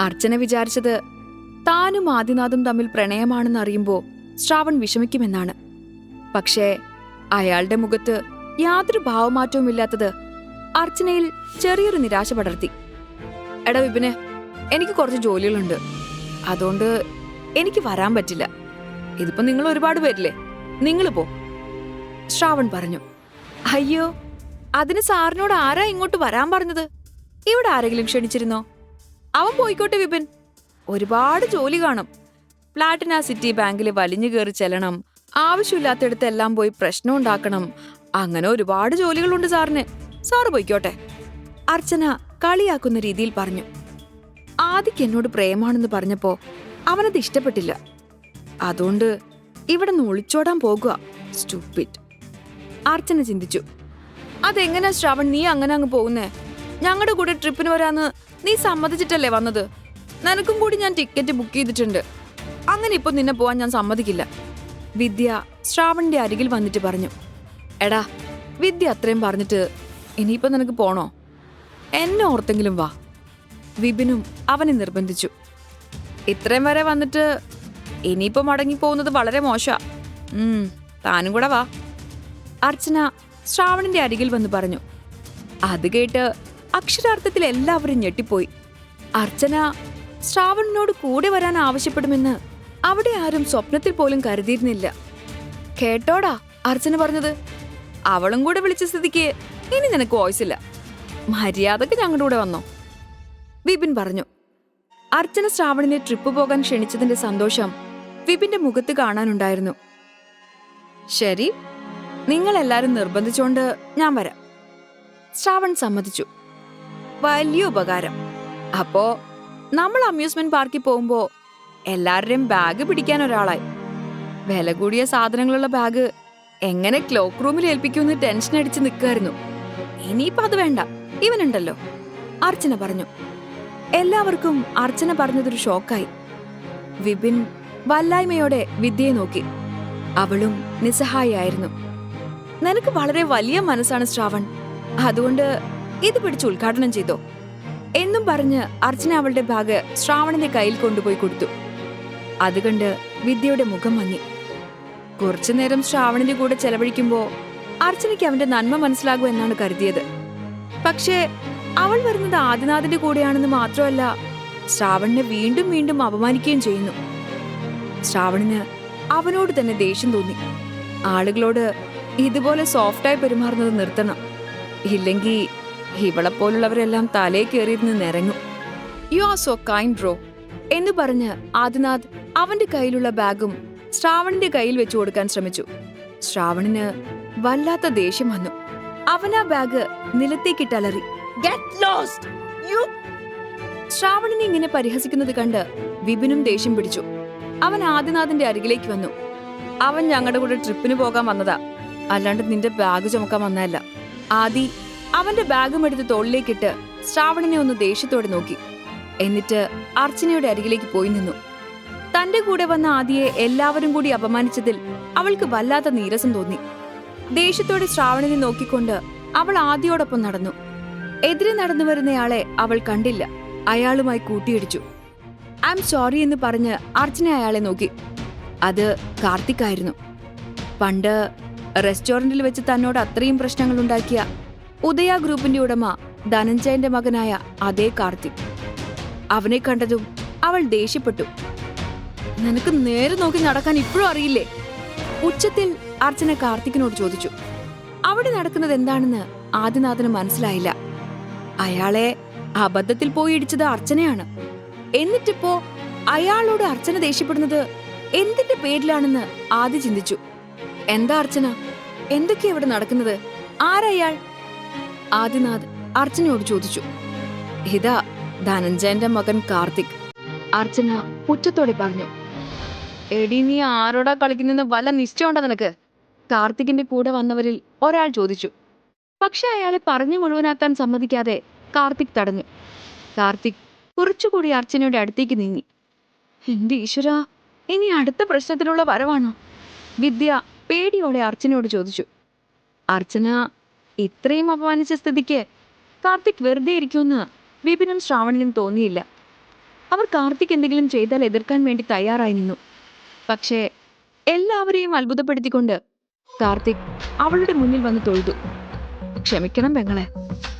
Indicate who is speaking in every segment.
Speaker 1: അർച്ചന വിചാരിച്ചത് താനും ആദിനാഥും തമ്മിൽ പ്രണയമാണെന്ന് അറിയുമ്പോൾ ശ്രാവൺ വിഷമിക്കുമെന്നാണ്. പക്ഷേ അയാളുടെ മുഖത്ത് യാതൊരു ഭാവമാറ്റവും ഇല്ലാത്തത് അർച്ചനയിൽ ചെറിയൊരു നിരാശ പടർത്തി. എടാ വിപിന് എനിക്ക് കുറച്ച് ജോലികളുണ്ട്. അതുകൊണ്ട് എനിക്ക് വരാൻ പറ്റില്ല. ഇതിപ്പോ നിങ്ങൾ ഒരുപാട് പേരില്ലേ? നിങ്ങൾ പോ. ശ്രാവൺ പറഞ്ഞു. അയ്യോ അതിന് സാറിനോട് ആരാ ഇങ്ങോട്ട് വരാൻ പറഞ്ഞത്? ഇവിടെ ആരെങ്കിലും ക്ഷണിച്ചിരുന്നോ? അവൻ പോയിക്കോട്ടെ വിപിൻ. ഒരുപാട് ജോലി കാണും. പ്ലാറ്റിന സിറ്റി ബാങ്കിൽ വലിഞ്ഞു കയറി ചെല്ലണം. ആവശ്യമില്ലാത്തടത്തെല്ലാം പോയി പ്രശ്നം ഉണ്ടാക്കണം. അങ്ങനെ ഒരുപാട് ജോലികളുണ്ട് സാറിന്. സാറ് പോയിക്കോട്ടെ. അർച്ചന കളിയാക്കുന്ന രീതിയിൽ പറഞ്ഞു. ആദിക്ക് എന്നോട് പ്രേമാണെന്ന് പറഞ്ഞപ്പോ അവനത് ഇഷ്ടപ്പെട്ടില്ല. അതുകൊണ്ട് ഇവിടെ നിന്ന് ഒളിച്ചോടാൻ പോകുക സ്റ്റുപ്പിറ്റ് അർച്ചന ചിന്തിച്ചു. അതെങ്ങനെയാ ശ്രാവൺ നീ അങ്ങനെ അങ്ങ് പോകുന്നേ? ഞങ്ങളുടെ കൂടെ ട്രിപ്പിന് വരാന്ന് നീ സമ്മതിച്ചിട്ടല്ലേ വന്നത്? നിനക്കും കൂടി ഞാൻ ടിക്കറ്റ് ബുക്ക് ചെയ്തിട്ടുണ്ട്. അങ്ങനെ ഇപ്പൊ നിന്നെ പോവാൻ ഞാൻ സമ്മതിക്കില്ല. വിദ്യ ശ്രാവണിന്റെ അരികിൽ വന്നിട്ട് പറഞ്ഞു. എടാ വിദ്യ അത്രയും പറഞ്ഞിട്ട് ഇനിയിപ്പോ നിനക്ക് പോണോ? എന്നെ ഓർത്തെങ്കിലും വാ. വിപിനും അവനെ നിർബന്ധിച്ചു. ഇത്രയും വരെ വന്നിട്ട് ഇനിയിപ്പോ മടങ്ങി പോകുന്നത് വളരെ മോശാ. താനും കൂടെ വാ. അർച്ചന ശ്രാവണിന്റെ അരികിൽ വന്ന് പറഞ്ഞു. അത് കേട്ട് അക്ഷരാർത്ഥത്തിൽ എല്ലാവരും ഞെട്ടിപ്പോയി. അർച്ചന ശ്രാവണിനോട് കൂടെ വരാൻ ആവശ്യപ്പെടുമെന്ന് അവിടെ ആരും സ്വപ്നത്തിൽ പോലും കരുതിയിരുന്നില്ല. കേട്ടോടാ അർച്ചന പറഞ്ഞത്. അവളും കൂടെ വിളിച്ച സ്ഥിതിക്ക് ഇനി നിനക്ക് വോയിസ് ഇല്ല. മര്യാദയ്ക്ക് ഞങ്ങളുടെ കൂടെ വന്നോ. വിപിൻ പറഞ്ഞു. അർച്ചന ശ്രാവണിനെ ട്രിപ്പ് പോകാൻ ക്ഷണിച്ചതിന്റെ സന്തോഷം വിപിന്റെ മുഖത്ത് കാണാനുണ്ടായിരുന്നു. ശരി നിങ്ങൾ എല്ലാരും നിർബന്ധിച്ചോണ്ട് ഞാൻ വരാം ശ്രാവൺ സമ്മതിച്ചു. വലിയ ഉപകാരം. അപ്പോ നമ്മൾ അമ്യൂസ്മെന്റ് പാർക്കിൽ പോകുമ്പോ എല്ലാവരുടെയും ബാഗ് പിടിക്കാൻ ഒരാളായി. വില കൂടിയ സാധനങ്ങളുള്ള ബാഗ് എങ്ങനെ ക്ലോക്ക് റൂമിൽ ഏൽപ്പിക്കുമെന്ന് ടെൻഷൻ അടിച്ച് നിൽക്കായിരുന്നു ഇനിയിപ്പോ അത് വേണ്ട. ഇവനുണ്ടല്ലോ. അർച്ചന പറഞ്ഞു. എല്ലാവർക്കും അർച്ചന പറഞ്ഞതൊരു ഷോക്കായി. വിപിൻ വല്ലായ്മയോടെ വിദ്യയെ നോക്കി. അവളും നിസ്സഹായായിരുന്നു നിനക്ക് വളരെ വലിയ മനസ്സാണ് ശ്രാവൺ. അതുകൊണ്ട് ഇത് പിടിച്ച് ഉദ്ഘാടനം ചെയ്തോ. എന്നും പറഞ്ഞ് അർച്ചന അവളുടെ ബാഗ് ശ്രാവണന്റെ കയ്യിൽ കൊണ്ടുപോയി കൊടുത്തു. അത് കണ്ട് വിദ്യയുടെ മുഖം മങ്ങി. കുറച്ചു നേരം ശ്രാവണന്റെ കൂടെ ചെലവഴിക്കുമ്പോ അർച്ചനയ്ക്ക് അവന്റെ നന്മ മനസ്സിലാകൂ എന്നാണ് കരുതിയത്. പക്ഷേ അവൾ വരുന്നത് ആദിനാഥിന്റെ കൂടെയാണെന്ന് മാത്രമല്ല ശ്രാവണിനെ വീണ്ടും വീണ്ടും അപമാനിക്കുകയും ചെയ്യുന്നു. ശ്രാവണിന് അവനോട് തന്നെ ദേഷ്യം തോന്നി. ആളുകളോട് ഇതുപോലെ സോഫ്റ്റായി പെരുമാറുന്നത് നിർത്തണം. ഇല്ലെങ്കിൽ ഇവളെപ്പോലുള്ളവരെല്ലാം തലേ കയറിയിരുന്ന് നിരങ്ങും. You are so kind bro എന്ന് പറഞ്ഞ് ആദിനാഥ് അവന്റെ കയ്യിലുള്ള ബാഗും ശ്രാവണിന്റെ കയ്യിൽ വെച്ചു കൊടുക്കാൻ ശ്രമിച്ചു. ശ്രാവണിന് വല്ലാത്ത ദേഷ്യം വന്നു. അവനാ ബാഗ് നിലത്തേക്കിട്ടലറി ശ്രാവണിനെ ഇങ്ങനെ പരിഹസിക്കുന്നത് കണ്ട് വിപിനും ദേഷ്യം പിടിച്ചു. അവൻ ആദിനാഥിന്റെ അരികിലേക്ക് വന്നു. അവൻ ഞങ്ങളുടെ കൂടെ ട്രിപ്പിന് പോകാൻ വന്നതാ. അല്ലാണ്ട് നിന്റെ ബാഗ് ചുമക്കാൻ വന്നതല്ല. ആദി അവന്റെ ബാഗും എടുത്ത് തോളിലേക്കിട്ട് ശ്രാവണനെ ഒന്ന് ദേഷ്യത്തോടെ നോക്കി. എന്നിട്ട് അർച്ചനയുടെ അരികിലേക്ക് പോയി നിന്നു. തന്റെ കൂടെ വന്ന ആദിയെ എല്ലാവരും കൂടി അപമാനിച്ചതിൽ അവൾക്ക് വല്ലാത്ത നീരസം തോന്നി. ദേഷ്യത്തോടെ ശ്രാവണനെ നോക്കിക്കൊണ്ട് അവൾ ആദിയോടൊപ്പം നടന്നു. എതിരെ നടന്നു വരുന്നയാളെ അവൾ കണ്ടില്ല. അയാളുമായി കൂട്ടിയിടിച്ചു. ഐ എം സോറി എന്ന് പറഞ്ഞ് അർച്ചന അയാളെ നോക്കി. അത് കാർത്തിക് ആയിരുന്നു പണ്ട് റെസ്റ്റോറന്റിൽ വെച്ച് തന്നോട് അത്രയും പ്രശ്നങ്ങൾ ഉണ്ടാക്കിയ ഉദയ ഗ്രൂപ്പിന്റെ ഉടമ ധനഞ്ജയന്റെ മകനായ അതേ കാർത്തിക്. അവനെ കണ്ടതും അവൾ ദേഷ്യപ്പെട്ടു. നിനക്ക് നേരെ നോക്കി നടക്കാൻ ഇപ്പോഴും അറിയില്ലേ? ഉച്ചത്തിൽ അർച്ചന കാർത്തിക്കിനോട് ചോദിച്ചു. അവിടെ നടക്കുന്നത് എന്താണെന്ന് ആദിനാഥന് മനസ്സിലായില്ല. അയാളെ അബദ്ധത്തിൽ പോയി ഇടിച്ചത് അർച്ചനയാണ്. എന്നിട്ടിപ്പോ അയാളോട് അർച്ചന ദേഷ്യപ്പെടുന്നത് എന്തിന്റെ പേരിലാണെന്ന് ആദ്യ ചിന്തിച്ചു. എന്താ അർച്ചന? എന്തൊക്കെയാ ഇവിടെ നടക്കുന്നത്? ആരയാൾ ആദിനാഥ് അർച്ചനയോട് ചോദിച്ചു. ഇതാ ധനഞ്ജയന്റെ മകൻ കാർത്തിക്. അർച്ചന പുറ്റത്തോടെ പറഞ്ഞു. എടി നീ ആരോടാ കളിക്കുന്നെന്ന് വല്ല നിശ്ചയമുണ്ടോ നിനക്ക്? കാർത്തികിന്റെ കൂടെ വന്നവരിൽ ഒരാൾ ചോദിച്ചു. പക്ഷെ അയാളെ പറഞ്ഞു മുഴുവനാക്കാൻ സമ്മതിക്കാതെ കാർത്തിക് തടഞ്ഞു. കാർത്തിക് കുറച്ചുകൂടി അർച്ചനയുടെ അടുത്തേക്ക് നീങ്ങി. എന്റെ ഈശ്വര ഇനി അടുത്ത പ്രശ്നത്തിനുള്ള വരവാണോ? വിദ്യ പേടിയോടെ അർച്ചനയോട് ചോദിച്ചു. അർച്ചന ഇത്രയും അപമാനിച്ച സ്ഥിതിക്ക് കാർത്തിക് വെറുതെ ഇരിക്കുമെന്ന് വിപിനും ശ്രാവണിനും തോന്നിയില്ല. അവർ കാർത്തിക് എന്തെങ്കിലും ചെയ്താൽ എതിർക്കാൻ വേണ്ടി തയ്യാറായി നിന്നു. പക്ഷേ എല്ലാവരെയും അത്ഭുതപ്പെടുത്തിക്കൊണ്ട് കാർത്തിക് അവളുടെ മുന്നിൽ വന്ന് തൊഴുതു. ക്ഷമിക്കണം പെങ്ങളെ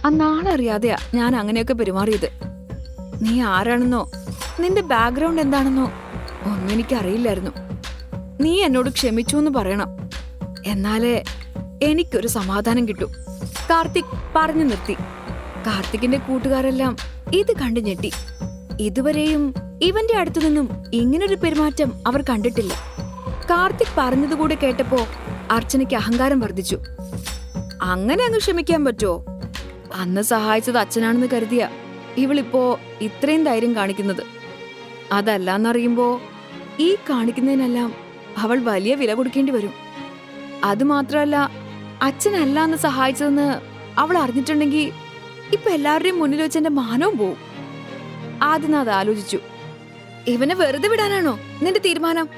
Speaker 1: അന്നാളറിയാതെയാ ഞാൻ അങ്ങനെയൊക്കെ പെരുമാറിയത്. നീ ആരാണെന്നോ നിന്റെ ബാക്ക്ഗ്രൗണ്ട് എന്താണെന്നോ ഒന്നും എനിക്കറിയില്ലായിരുന്നു. നീ എന്നോട് ക്ഷമിച്ചു എന്ന് പറയണം. എന്നാലേ എനിക്കൊരു സമാധാനം കിട്ടൂ. കാർത്തിക് പറഞ്ഞു നിർത്തി. കാർത്തികിന്റെ കൂട്ടുകാരെല്ലാം ഇത് കണ്ടു ഞെട്ടി. ഇതുവരെയും ഇവന്റെ അടുത്തു നിന്നും ഇങ്ങനൊരു പെരുമാറ്റം അവർ കണ്ടിട്ടില്ല. കാർത്തിക് പറഞ്ഞതുകൂടെ കേട്ടപ്പോ അർച്ചനയ്ക്ക് അഹങ്കാരം വർദ്ധിച്ചു. അങ്ങനെ അങ്ങ് ക്ഷമിക്കാൻ പറ്റുമോ അന്ന് സഹായിച്ചത് അച്ഛനാണെന്ന് കരുതിയ ഇവളിപ്പോ ഇത്രയും ധൈര്യം കാണിക്കുന്നത്. അതല്ലാന്നറിയുമ്പോ ഈ കാണിക്കുന്നതിനെല്ലാം അവൾ വലിയ വില കൊടുക്കേണ്ടി വരും. അതുമാത്രമല്ല അച്ഛനല്ല എന്ന് സഹായിച്ചതെന്ന് അവൾ അറിഞ്ഞിട്ടുണ്ടെങ്കിൽ ഇപ്പൊ എല്ലാവരുടെയും മുന്നിൽ വെച്ച് എന്റെ മാനവും പോവും. ആദിനാഥ് ആലോചിച്ചു. ഇവനെ വെറുതെ വിടാനാണോ നിന്റെ തീരുമാനം?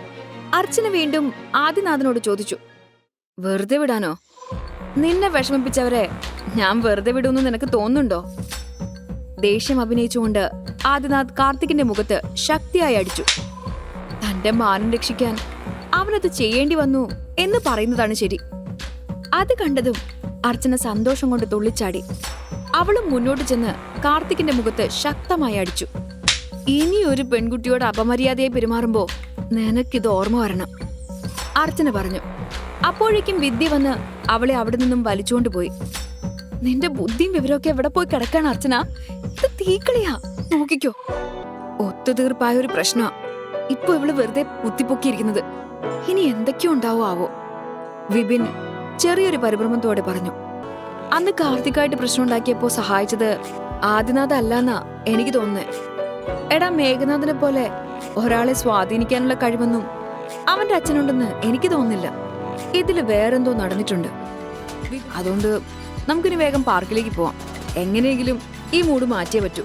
Speaker 1: അർച്ചന വീണ്ടും ആദിനാഥനോട് ചോദിച്ചു. വെറുതെ വിടാനോ? നിന്നെ വിഷമിപ്പിച്ചവരെ ഞാൻ വെറുതെ വിടുമെന്ന് നിനക്ക് തോന്നുന്നുണ്ടോ? ദേഷ്യം അഭിനയിച്ചുകൊണ്ട് ആദിനാഥ് കാർത്തികിന്റെ മുഖത്ത് ശക്തിയായി അടിച്ചു. തന്റെ മാനം രക്ഷിക്കാൻ അവനത് ചെയ്യേണ്ടി വന്നു എന്ന് പറയുന്നതാണ് ശരി. അത് കണ്ടതും അർച്ചന സന്തോഷം കൊണ്ട് തുള്ളിച്ചാടി. അവളും മുന്നോട്ട് ചെന്ന് കാർത്തിക്കിന്റെ മുഖത്ത് ശക്തമായി അടിച്ചു. ഇനി ഒരു പെൺകുട്ടിയോട് അപമര്യാദയായി പെരുമാറുമ്പോ നിനക്കിത് ഓർമ്മ വരണം അർച്ചന പറഞ്ഞു. അപ്പോഴേക്കും വിദ്യ വന്ന് അവളെ അവിടെ നിന്നും വലിച്ചുകൊണ്ട് പോയി. നിന്റെ ബുദ്ധിയും വിവരമൊക്കെ എവിടെ പോയി കിടക്കാണ് അർച്ചന? ഇത് തീക്കളിയാ. നോക്കിക്കോ. ഒത്തുതീർപ്പായ ഒരു പ്രശ്നമാ. ഇപ്പൊ ഇവൾ വെറുതെ കുത്തിപ്പൊക്കിയിരിക്കുന്നത്. ഇനി എന്തൊക്കെയോ ഉണ്ടാവോ ആവോ വിപിൻ ചെറിയൊരു പരിഭ്രമത്തോടെ പറഞ്ഞു അന്ന് കാർത്തികായിട്ട് പ്രശ്നം ഉണ്ടാക്കിയപ്പോ സഹായിച്ചത് ആദിനാഥ് അല്ലെന്നാ എനിക്ക് തോന്നുന്നേ. എടാ മേഘനാഥിനെ പോലെ ഒരാളെ സ്വാധീനിക്കാനുള്ള കഴിവൊന്നും അവന്റെ അച്ഛനുണ്ടെന്ന് എനിക്ക് തോന്നുന്നില്ല. ഇതിൽ വേറെന്തോ നടന്നിട്ടുണ്ട്. അതുകൊണ്ട് നമുക്കിനി വേഗം പാർക്കിലേക്ക് പോവാം. എങ്ങനെയെങ്കിലും ഈ മൂട് മാറ്റിയേ പറ്റൂ.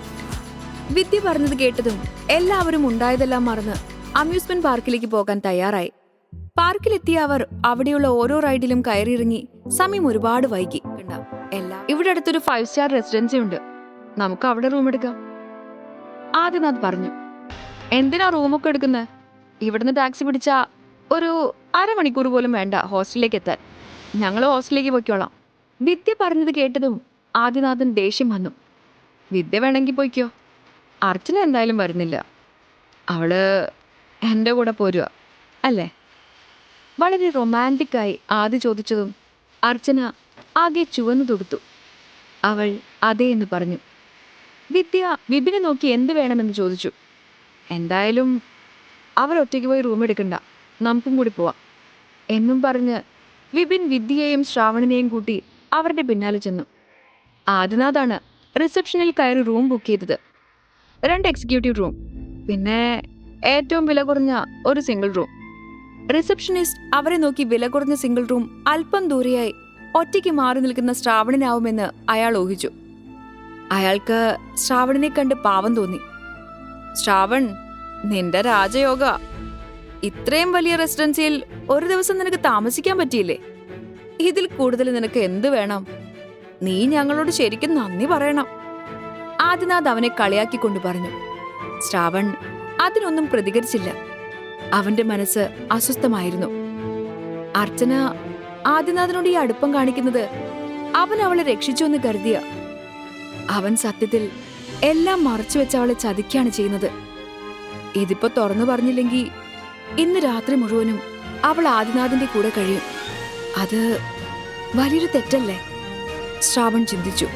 Speaker 1: വിദ്യ പറഞ്ഞത് കേട്ടതും എല്ലാവരും ഉണ്ടായതെല്ലാം മറന്ന് അമ്യൂസ്മെന്റ് പാർക്കിലേക്ക് പോകാൻ തയ്യാറായി. പാർക്കിലെത്തിയ അവർ അവിടെയുള്ള ഓരോ റൈഡിലും കയറിയിറങ്ങി സമയം ഒരുപാട് വൈകി. എല്ലാം. ഇവിടെ അടുത്തൊരു ഫൈവ് സ്റ്റാർ റെസിഡൻസി ഉണ്ട്. നമുക്ക് അവിടെ റൂം എടുക്കാം. ആദിനാഥ് പറഞ്ഞു. എന്തിനാ റൂമൊക്കെ എടുക്കുന്നത് ഇവിടുന്ന് ടാക്സി പിടിച്ച ഒരു അരമണിക്കൂർ പോലും വേണ്ട ഹോസ്റ്റലിലേക്ക് എത്താൻ. ഞങ്ങൾ ഹോസ്റ്റലിലേക്ക് പോയിക്കോളാം. വിദ്യ പറഞ്ഞത് കേട്ടതും ആദിനാഥൻ ദേഷ്യം വന്നു. വിദ്യ വേണമെങ്കിൽ പോയിക്കോ. അർച്ചന എന്തായാലും വരുന്നില്ല. അവൾ എന്റെ കൂടെ പോരുക അല്ലേ? വളരെ റൊമാന്റിക്കായി ആദ്യ ചോദിച്ചതും അർച്ചന ആകെ ചുവന്നു തൊടുത്തു. അവൾ അതെ എന്ന് പറഞ്ഞു. വിദ്യ വിപിനെ നോക്കി എന്ത് വേണമെന്ന് ചോദിച്ചു. എന്തായാലും അവർ ഒറ്റയ്ക്ക് പോയി റൂം എടുക്കണ്ട. നമുക്കും കൂടി പോവാം. എന്നും പറഞ്ഞ് വിപിൻ വിദ്യയെയും ശ്രാവണനെയും കൂട്ടി അവരുടെ പിന്നാലെ ചെന്നു. ആദിനാഥാണ് റിസപ്ഷനിൽ കയറി റൂം ബുക്ക് ചെയ്തത്. രണ്ട് എക്സിക്യൂട്ടീവ് റൂം പിന്നെ ഏറ്റവും വില കുറഞ്ഞ ഒരു സിംഗിൾ റൂം റിസപ്ഷനിസ്റ്റ് അവരെ നോക്കി വില കുറഞ്ഞ സിംഗിൾ റൂം അല്പം ദൂരെയായി ഒറ്റയ്ക്ക് മാറി നിൽക്കുന്ന ശ്രാവണനാവുമെന്ന് അയാൾ ഊഹിച്ചു. അയാൾക്ക് ശ്രാവണനെ കണ്ട് പാവം തോന്നി. ശ്രാവൺ നിന്റെ രാജയോഗ. ഇത്രയും വലിയ റെസിഡൻസിയിൽ ഒരു ദിവസം നിനക്ക് താമസിക്കാൻ പറ്റിയില്ലേ? ഇതിൽ കൂടുതൽ നിനക്ക് എന്ത് വേണം? നീ ഞങ്ങളോട് ശരിക്കും നന്ദി പറയണം. ആദിനാഥ് അവനെ കളിയാക്കിക്കൊണ്ട് പറഞ്ഞു. ശ്രാവൺ അതിനൊന്നും പ്രതികരിച്ചില്ല. അവന്റെ മനസ്സ് അസ്വസ്ഥമായിരുന്നു. അർച്ചന ആദിനാഥനോട് ഈ അടുപ്പം കാണിക്കുന്നത് അവൻ അവളെ രക്ഷിച്ചു എന്ന് കരുതിയ. അവൻ സത്യത്തിൽ എല്ലാം മറച്ചു വെച്ച് അവളെ ചതിക്കാണ് ചെയ്യുന്നത്. ഇതിപ്പോ തുറന്നു പറഞ്ഞില്ലെങ്കിൽ ഇന്ന് രാത്രി മുഴുവനും അവൾ ആദിനാഥിന്റെ കൂടെ കഴിയും. അത് വലിയൊരു തെറ്റല്ലേ? ശ്രാവൺ ചിന്തിച്ചു.